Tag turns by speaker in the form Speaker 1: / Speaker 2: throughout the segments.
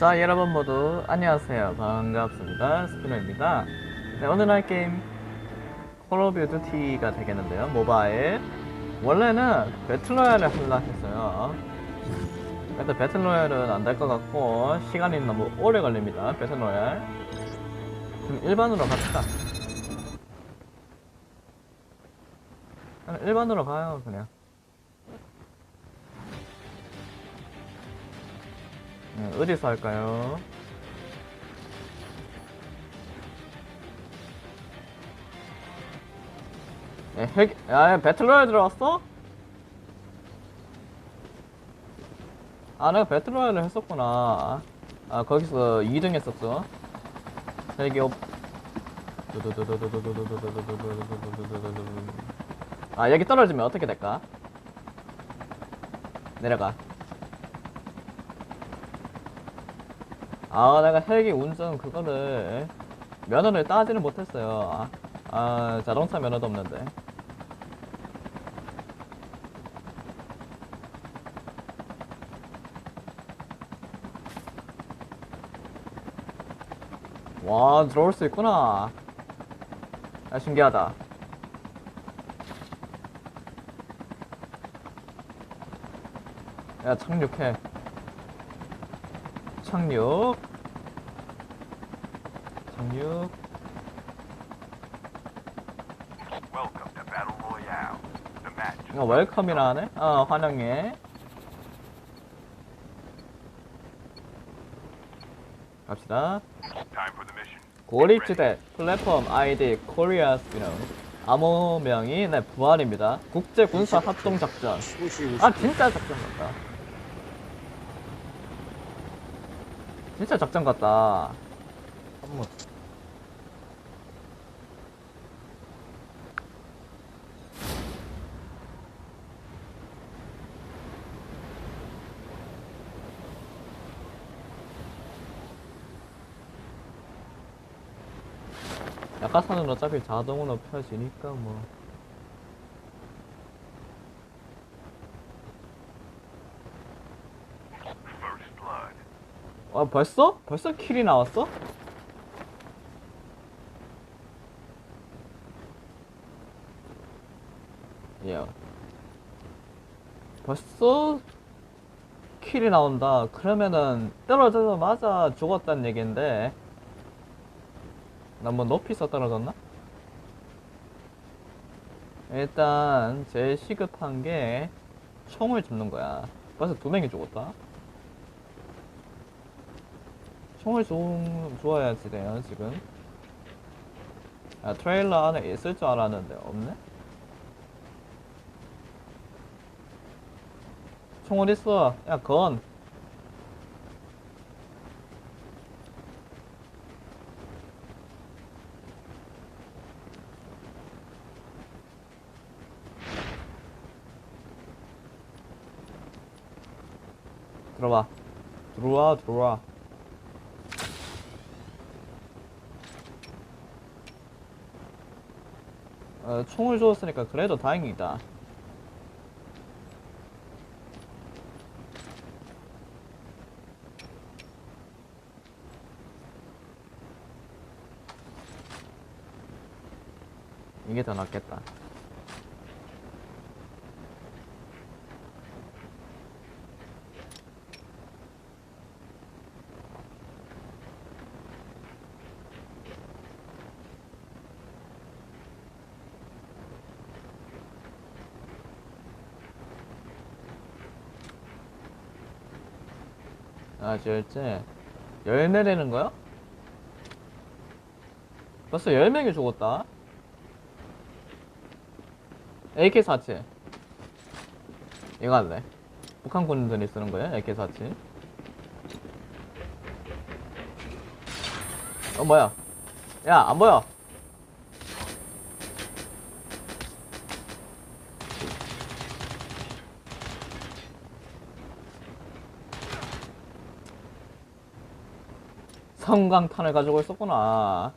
Speaker 1: 어, 자 여러분 모두 안녕하세요. 반갑습니다. 스피너입니다. 네, 오늘 할 게임 콜 오브 듀티가 되겠는데요. 모바일. 원래는 배틀로얄을 하려 했어요. 근데 배틀로얄은 안 될 것 같고 시간이 너무 오래 걸립니다. 배틀로얄 그럼 일반으로 갑시다. 일반으로 가요 그냥 어디서 할까요? 네, 핵, 야, 배틀로얄 들어왔어? 아, 내가 배틀로얄을 했었구나. 아, 거기서 2등 했었어. 헬기 옵. 아, 여기 떨어지면 어떻게 될까? 내려가. 아, 내가 헬기 운전 그거를 면허를 따지는 못했어요. 아, 아, 자동차 면허도 없는데. 와, 들어올 수 있구나. 아, 신기하다. 야, 착륙해. 착륙. 착륙.
Speaker 2: Welcome to Battle Royale. The match.
Speaker 1: 어, 웰컴이라 하네? 어, 환영해. 갑시다.
Speaker 2: Time for the mission.
Speaker 1: 고립지대 플랫폼 아이디 코리아 스피너 암호명이 네 부활입니다. 국제 군사 합동 작전. 아 진짜 작전 같다. 진짜 작전 같다.
Speaker 3: 한번
Speaker 1: 약가산은 어차피 자동으로 펴지니까 뭐. 아 벌써? 벌써 킬이 나왔어? 예. 벌써 킬이 나온다. 그러면은 떨어져자마자 죽었다는 얘긴데. 나 뭐 높이서 떨어졌나? 일단 제일 시급한 게 총을 줍는 거야. 벌써 두 명이 죽었다. 총을 좀 주어야지 돼요 지금. 아 트레일러 안에 있을 줄 알았는데 없네? 총 어딨어? 야건. 들어와. 들어와 들어와 어, 총을 주었으니까 그래도 다행이다. 이게 더 낫겠다. 아, 절제. 열매 내는 거야? 벌써 10명이 죽었다. AK-47. 이거 할래. 북한 군인들이 쓰는 거야, AK-47. 어, 뭐야. 야, 안 보여. 성광탄을 가지고 있었구나.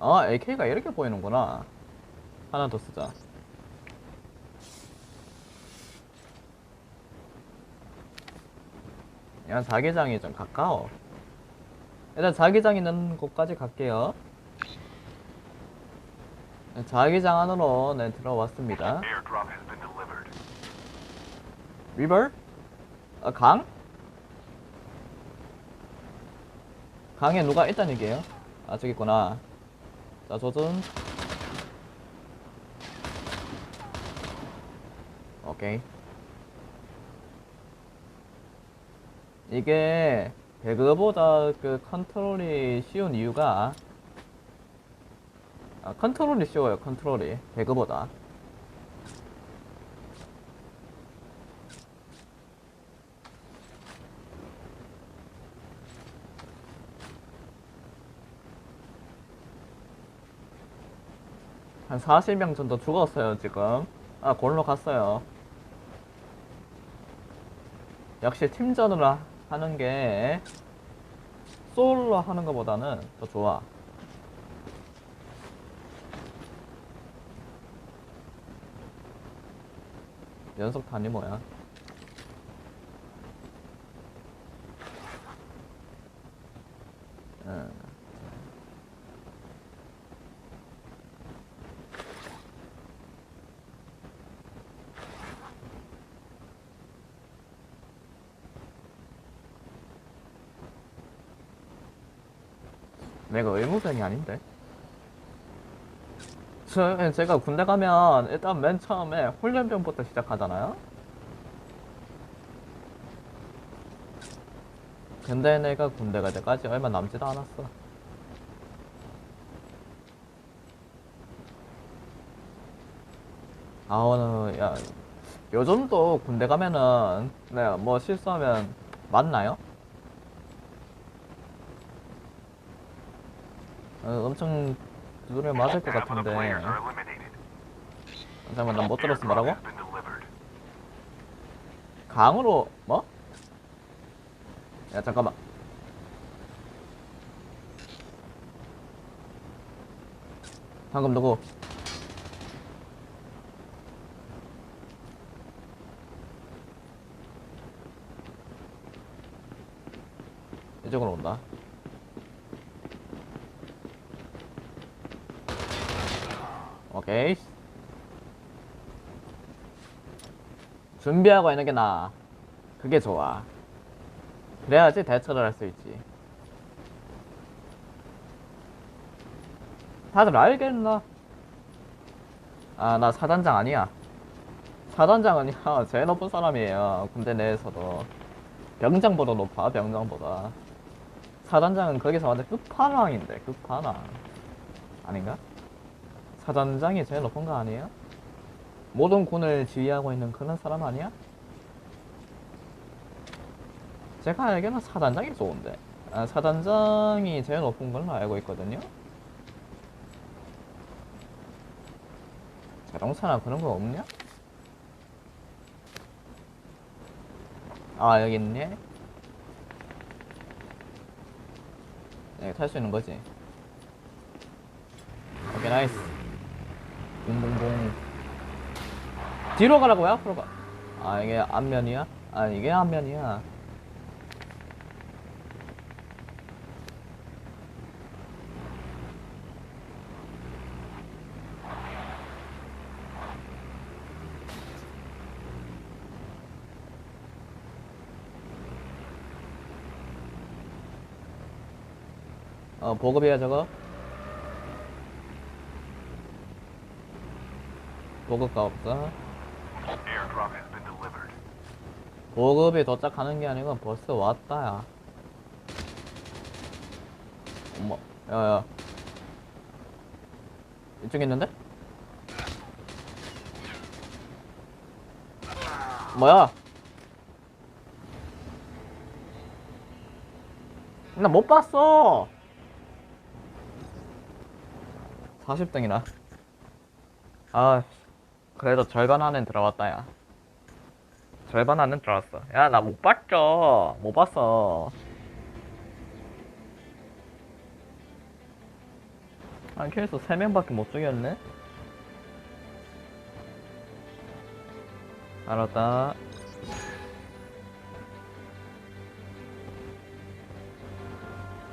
Speaker 1: 아 AK가 이렇게 보이는구나. 하나 더 쓰자. 야 자기장이 좀 가까워. 일단 자기장 있는 곳까지 갈게요 네, 자기장 안으로 네 들어왔습니다. 리버? 아, 강? 강에 누가 있다는 얘기예요? 아 저기 있구나 자 조준 오케이 이게 배그보다 그 컨트롤이 쉬운 이유가 아 컨트롤이 쉬워요 컨트롤이. 배그보다. 한 40명 정도 죽었어요 지금. 아 골로 갔어요. 역시 팀전으로 하- 하는 게 솔로 하는 것보다는 더 좋아 연속 단위 뭐야 응. 내가 의무생이 아닌데. 저, 제가 군대 가면 일단 맨 처음에 훈련병부터 시작하잖아요. 근데 내가 군대 갈 때까지 얼마 남지도 않았어. 아, 오늘, 야, 요즘도 군대 가면은, 내가 뭐 실수하면 맞나요? 어, 엄청 두드려 맞을 것 같은데. 잠깐만, 난 못 들었어. 뭐라고? 강으로, 뭐? 야, 잠깐만. 방금 누구? 이쪽으로 온다. 오케이. 준비하고 있는 게 나아. 그게 좋아. 그래야지 대처를 할 수 있지. 다들 알겠나? 아, 나 사단장 아니야. 사단장은 야, 제일 높은 사람이에요. 군대 내에서도. 병장보다 높아, 병장보다. 사단장은 거기서 완전 끝판왕인데, 끝판왕. 아닌가? 사단장이 제일 높은 거 아니에요? 모든 군을 지휘하고 있는 그런 사람 아니야? 제가 알기로는 사단장이 좋은데 아, 사단장이 제일 높은 걸로 알고 있거든요 자동차나 그런 거 없냐? 아 여기 있네 네, 탈수 있는 거지 오케이 나이스 붕붕붕 뒤로 가라고요? 앞으로 가. 아 이게 앞면이야? 아 이게 앞면이야. 어 보급이야 저거? 보급가 없어? 보급이 도착하는 게 아니고 벌써 왔다 야 어머 야야 이쪽에 있는데? 뭐야? 나 못 봤어 40등이나 아 그래도 절반 안에 들어왔다 야 절반 안은 들어왔어. 야, 나 못 봤죠. 못 봤어. 한 킬수 3명밖에 못 죽였네? 알았다.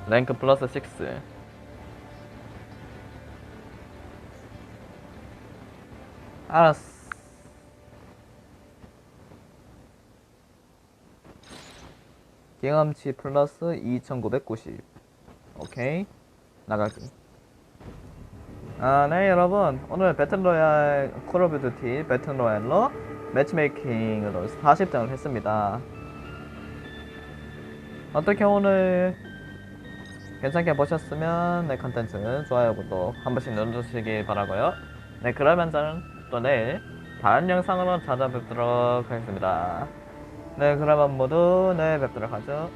Speaker 1: 랭크 플러스 6. 알았어. 경험치 플러스 2990. 오케이. 나갈게. 아, 네, 여러분. 오늘 배틀로얄 콜 오브 듀티 배틀로얄로 매치메이킹으로 40장을 했습니다. 어떻게 오늘 괜찮게 보셨으면 네, 컨텐츠 좋아요, 구독 한 번씩 눌러주시기 바라고요. 네, 그러면 저는 또 내일 다른 영상으로 찾아뵙도록 하겠습니다. 네, 그러면 모두 내일 뵙도록 하죠.